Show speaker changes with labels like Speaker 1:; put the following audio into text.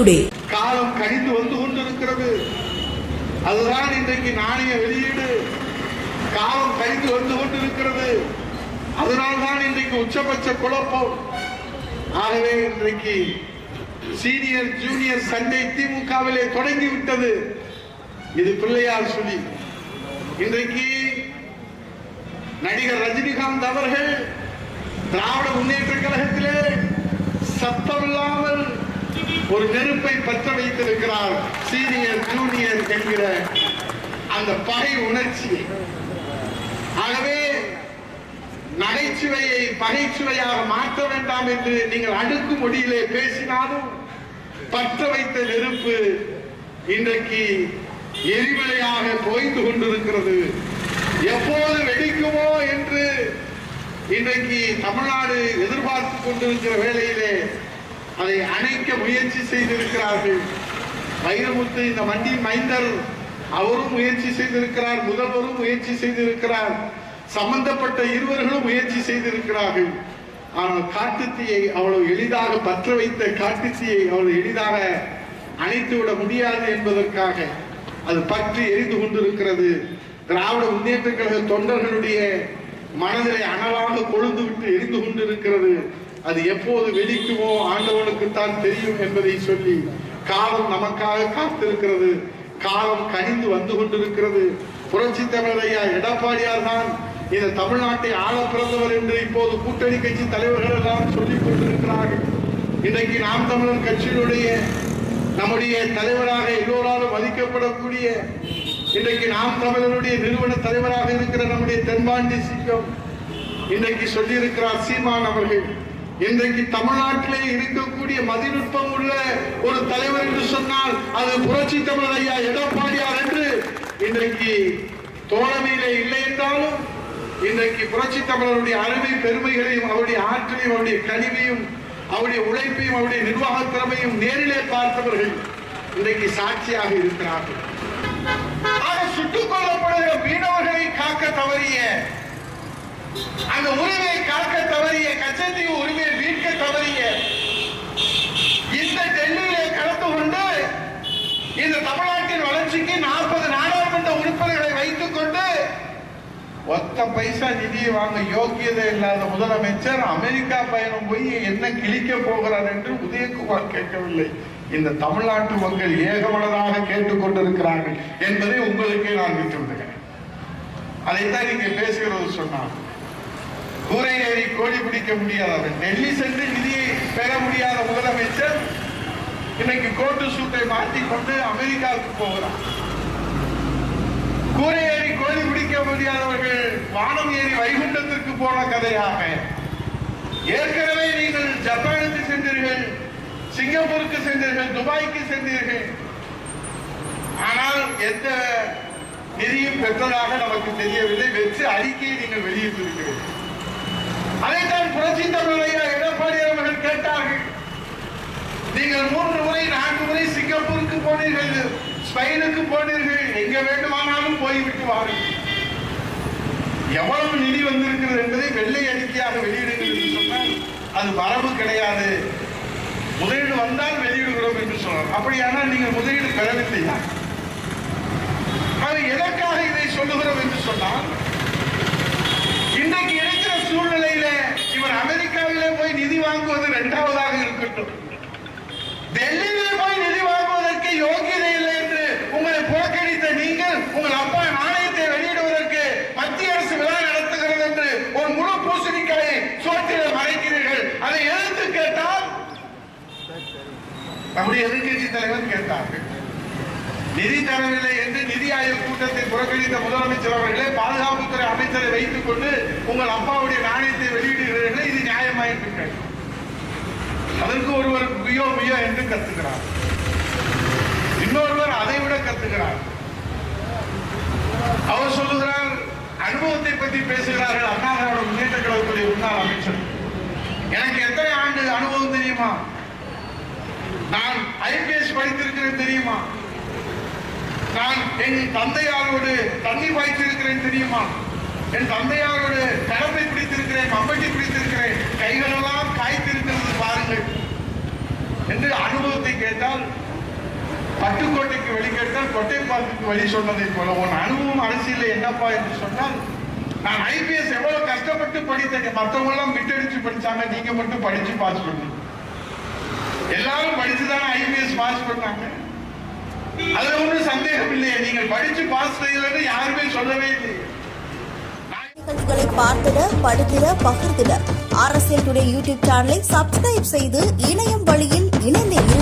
Speaker 1: Today
Speaker 2: காலம் கழிந்து வந்து கொண்டிருக்கிறது. அதுதான் இன்றைக்கு நாணய வெளியீடு. காலம் கழிந்து வந்து கொண்டிருக்கிறது. அதனால்தான் இன்றைக்கு உச்சபட்ச குழப்பம். ஆகவே இன்றைக்கு சீனியர் ஜூனியர் சண்டை திமுகவிலே தொடங்கி விட்டது இது பிள்ளையார் சொல்லி இன்றைக்கு நடிகர் ரஜினிகாந்த் அவர்கள் திராவிட முன்னேற்ற கழகத்திலே சத்தமில்லாமல் ஒரு நெருப்பை பற்ற வைத்திருக்கிறார் சீனியர் ஜூனியர் என்கிற அந்த பகை உணர்ச்சி. ஆகவே நகைச்சுவையை பகைச்சுவையாக மாற்ற வேண்டாம் என்று நீங்கள் அடுக்கு மொழியிலே பேசினாலும் பற்ற வைத்த நெருப்பு இன்றைக்கு எரிமலையாக போய்ந்து கொண்டிருக்கிறது. எப்போது வெடிக்குமோ என்று இன்றைக்கு தமிழ்நாடு எதிர்பார்த்து கொண்டிருக்கிற வேளையிலே அதை அணைக்க முயற்சி செய்திருக்கிறார்கள். வைரமுத்து இந்த மண்டி மைந்தர் அவரும் முயற்சி செய்திருக்கிறார் முதல்வரும் முயற்சி செய்திருக்கிறார். சம்பந்தப்பட்ட இருவர்களும் முயற்சி செய்திருக்கிறார்கள். ஆனால் காட்டுத்தீயை அவ்வளவு எளிதாக பற்ற வைத்த காட்டுத்தீயை அவ்வளவு எளிதாக அணைத்து விட முடியாது என்பதற்காக அது பற்றி எரிந்து கொண்டிருக்கிறது. திராவிட முன்னேற்ற கழக தொண்டர்களுடைய மனதிலே அனலாக கொழுந்து விட்டு எரிந்து கொண்டிருக்கிறது. அது எப்போது வெடிக்குமோ ஆண்டவனுக்கு தான் தெரியும் என்பதை சொல்லி காலம் நமக்காக காத்திருக்கிறது. காலம் கனிந்து வந்து கொண்டிருக்கிறது. புரட்சி ஐயா எடப்பாடியார் தான் இந்த தமிழ்நாட்டை ஆள பிறந்தவர் என்று இப்போது கூட்டணி கட்சி தலைவர்கள் எல்லாம் சொல்லிக் கொண்டிருக்கிறார்கள். இன்றைக்கு நாம் தமிழர் கட்சியினுடைய நம்முடைய தலைவராக எல்லோராலும் மதிக்கப்படக்கூடிய இன்றைக்கு நாம் தமிழருடைய நிறுவன தலைவராக இருக்கிற நம்முடைய தென்பாண்டி சிங்கம் இன்றைக்கு சொல்லியிருக்கிறார் சீமான் அவர்கள். இன்றைக்கு தமிழ்நாட்டிலே இருக்கக்கூடிய மதிநுட்பம் உள்ள ஒரு தலைவர் என்று சொன்னால் அது புரட்சி தமிழர் ஐயா எடப்பாடியார் என்று இன்றைக்கு தோழமையிலே இல்லை என்றாலும் இன்றைக்கு புரட்சி தமிழருடைய அருமை பெருமைகளையும் அவருடைய ஆற்றலையும் அவருடைய கனிவையும் அவருடைய உழைப்பையும் அவருடைய நிர்வாக திறமையும் நேரிலே பார்த்தவர்கள் இன்றைக்கு சாட்சியாக இருக்கிறார்கள். சுட்டுக் கொல்லப்படுகிற மீனவர்களை காக்க தவறிய அந்த உரிமையை காக்க தவறிய கச்சத்தீவு உரிமையை மீட்க தவறிய இந்த டெல்லியிலே கலந்து கொண்டு இந்த தமிழ்நாட்டின் வளர்ச்சிக்கு நாற்பது நாடாளுமன்ற உறுப்பினர்களை வைத்துக் கொண்டு ஒத்த பைசா நிதியை வாங்க யோக்கியதை இல்லாத முதலமைச்சர் அமெரிக்கா பயணம் போய் என்ன கிழிக்க போகிறார் என்று உதயகுமார் கேட்கவில்லை. இந்த தமிழ்நாட்டு மக்கள் ஏகமனதாக கேட்டுக்கொண்டிருக்கிறார்கள் என்பதை உங்களுக்கே நான் விட்டு விடுகிறேன். அதைத்தான் நீங்க பேசுகிறது சொன்னார் கூரை ஏறி கோழி பிடிக்க முடியாதவர் டெல்லி சென்று நிதியை பெற முடியாத முதலமைச்சர் இன்னைக்கு கோட்டு சூட்டை மாட்டிக்கொண்டு அமெரிக்காவுக்கு போகிறான் கூரை ஏறி கோழி பிடிக்க முடியாதவர்கள் வானம் ஏறி வைகுண்டத்திற்கு போன கதையாக. ஏற்கனவே நீங்கள் ஜப்பானுக்கு சென்றீர்கள் சிங்கப்பூருக்கு சென்றீர்கள் துபாய்க்கு சென்றீர்கள். ஆனால் எந்த நிதியும் பெற்றதாக நமக்கு தெரியவில்லை. வெற்று அறிக்கையை நீங்கள் வெளியிட்டிருக்கிறீர்கள் அதைத்தான் புரட்சி தமிழையா எடப்பாடி அவர்கள் கேட்டார்கள் நீங்கள் மூன்று முறை நான்கு முறை சிங்கப்பூருக்கு போனீர்கள். ஸ்பெயினுக்கு போனீர்கள். எங்க வேண்டுமானாலும் போய்விட்டு வாருங்கள். எவ்வளவு நிதி வந்திருக்கிறது என்பதை வெள்ளை அறிக்கையாக வெளியிடுங்கள் என்று சொன்னால் அது மரபு கிடையாது. முதலீடு வந்தால் வெளியிடுகிறோம் என்று சொல்லலாம் அப்படியானால் நீங்கள் முதலீடு பெறவில்லையா அது எதற்காக இதை சொல்லுகிறோம் என்று சொன்னால் இன்றைக்கு இருக்கிற சூழ்நிலையில இவர் அமெரிக்காவிலே போய் நிதி வாங்குவது இரண்டாவதாக இருக்கட்டும். டெல்லியிலே போய் நிதி வாங்குவதற்கு யோகியதை இல்லை என்று உங்களை புறக்கணித்த நீங்கள் உங்கள் அப்பா நாணயத்தை வெளியிடுவதற்கு மத்திய அரசு விழா நடத்துகிறது என்று ஒரு முழு பூசணிக்காயை சோற்றில மறைக்கிறீர்கள். அதை எதிர்த்து கேட்டால்? நம்முடைய எதிர்கட்சி தலைவர் கேட்டார்கள் நிதி தரவில்லை என்று நிதி ஆயோக் கூட்டத்தை புறக்கணித்த முதலமைச்சர் அவர்களே பாதுகாப்புத்துறை அமைச்சரை வைத்துக் கொண்டு உங்கள் அப்பாவுடைய நாணயத்தை வெளியிடுகிறீர்கள் இது நியாயமாயிருக்கிறது அதற்கு ஒருவர் மியோ மியோ என்று கத்துகிறார் இன்னொருவர் அதை விட கத்துகிறார் அவர் சொல்லுகிறார் அனுபவத்தை பற்றி பேசுகிறார்கள் அண்ணா திராவிட முன்னேற்ற கழகத்துடைய முன்னாள் அமைச்சர். எனக்கு எத்தனை ஆண்டு அனுபவம் தெரியுமா? நான் ஐபிஎஸ் படித்திருக்கிறேன் தெரியுமா? நான் என் தந்தையாரோடு தண்ணி பாய்ச்சிருக்கிறேன் தெரியுமா? என் தந்தையாரோடு கடமை பிடித்திருக்கிறேன் மம்பட்டி பிடித்திருக்கிறேன். கைகளெல்லாம் காய்த்திருக்கிறது பாருங்கள். என்று அனுபவத்தை கேட்டால் பட்டுக்கோட்டைக்கு வழி கேட்டால் கொட்டைப்பாத்துக்கு வழி சொன்னதை போல உன் அனுபவம் அரசியல் என்னப்பா என்று சொன்னால் நான் ஐபிஎஸ் எவ்வளவு கஷ்டப்பட்டு படித்தேன் மற்றவங்க எல்லாம் விட்டடிச்சு படிச்சாங்க நீங்க மட்டும் படிச்சு பாஸ் பண்ணுங்க. எல்லாரும் படிச்சுதானே ஐபிஎஸ் பாஸ் பண்ணாங்க. அதுல ஒன்றும் சந்தேகம் இல்லையே நீங்கள் படிச்சு பாஸ் செய்யலன்னு யாருமே சொல்லவே இல்லை
Speaker 1: நிகழ்ச்சிகளை பார்த்திட படித்திட பகிர்ந்திட. அரசியல் டுடே யூடியூப் சேனலை சப்ஸ்கிரைப் செய்து இணையம் வழியில் இணைந்து இருங்க